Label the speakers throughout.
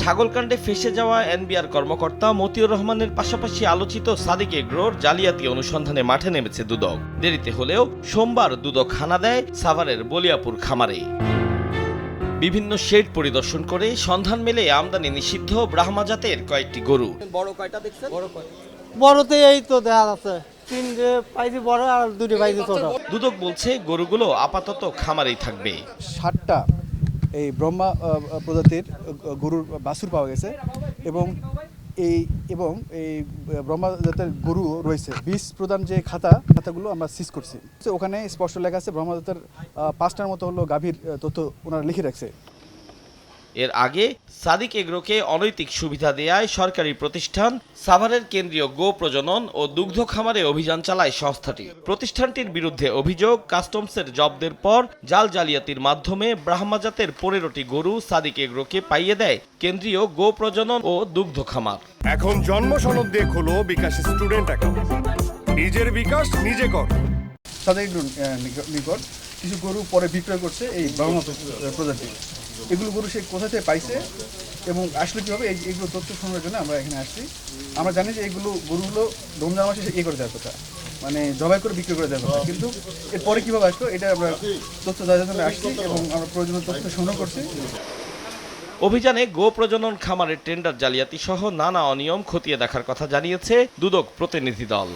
Speaker 1: ছাগলকাণ্ডে ফেসে যাওয়া এনবিআর কর্মকর্তা মতিউর রহমানের পাশাপাশি আলোচিত সাদিক এগ্রোর জালিয়াতি অনুসন্ধানে মাঠে নেমেছে দুদক। দেরিতে হলেও সোমবার দুদক হানা দেয় সাভারের বলিয়াপুর খামারে। বিভিন্ন শেড পরিদর্শন করে সন্ধান মেলে আমদানি নিষিদ্ধ ব্রাহ্মা জাতের কয়েকটি গরু।
Speaker 2: বড় কয়টা দেখছেন? বড়
Speaker 3: বড়তে এই তো দেখা যাচ্ছে। তিনটে বড় আর দুটো ছোট।
Speaker 1: দুদক বলছে গরুগুলো আপাতত খামারেই থাকবে।
Speaker 4: ষাটটা এই ব্রহ্মা প্রজাতির গরুর বাছুর পাওয়া গেছে এবং এই এবং এই ব্রহ্মা জাতের গরু রয়েছে। বিষ প্রদান যে খাতা, খাতাগুলো আমরা সিজ করছি। ওখানে স্পষ্ট লেখা আছে, ব্রহ্মা জাতের পাঁচটার মতো হলো গাভীর তথ্য ওনারা লিখে রাখছে।
Speaker 1: এর আগে সাদিক এগ্রোকে অনৈতিক সুবিধা দেয়ায় সরকারি প্রতিষ্ঠান সাভারের কেন্দ্রীয় গো প্রজনন ও দুগ্ধ খামারে অভিযান চালায় সংস্থাটি। প্রতিষ্ঠানটির বিরুদ্ধে অভিযোগ কাস্টমসের জব্দের পর জাল জালিয়াতির মাধ্যমে ব্রাহ্মা জাতের পনেরোটি গরু সাদিক এগ্রোকে পাইয়ে দেয় কেন্দ্রীয় গো প্রজনন ও দুগ্ধ খামার।
Speaker 5: এখন জন্ম সনদ দিয়ে খোলো বিকাশ স্টুডেন্ট অ্যাকাউন্ট। নিজের বিকাশ নিজে কর।
Speaker 4: একটু নিকট কিছু গরু পরে বিক্রয় করছে এই ব্রহ্মা প্রজাতি এগুলো গরু সে কোথা থেকে পাইছে এবং আসলে কীভাবে এই এগুলো তথ্য সংগ্রহের জন্য আমরা এখানে আসছি। আমরা জানি যে এগুলো গরুগুলো রমজান মাসে এ করে দেওয়ার কথা মানে জবাই করে বিক্রি করে দেওয়ার কথা। কিন্তু এরপরে কীভাবে আসলো এটা আমরা তথ্য দেওয়ার জন্য আসছি এবং আমরা প্রয়োজনীয় তথ্য সংগ্রহ করছি।
Speaker 1: অভিযানে গো প্রজনন খামারের টেন্ডার জালিয়াতি সহ নানা অনিয়ম খতিয়ে দেখার কথা জানিয়েছে দুদক প্রতিনিধি দল।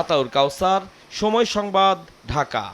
Speaker 1: আতাউর কাউসার, সময় সংবাদ, ঢাকা।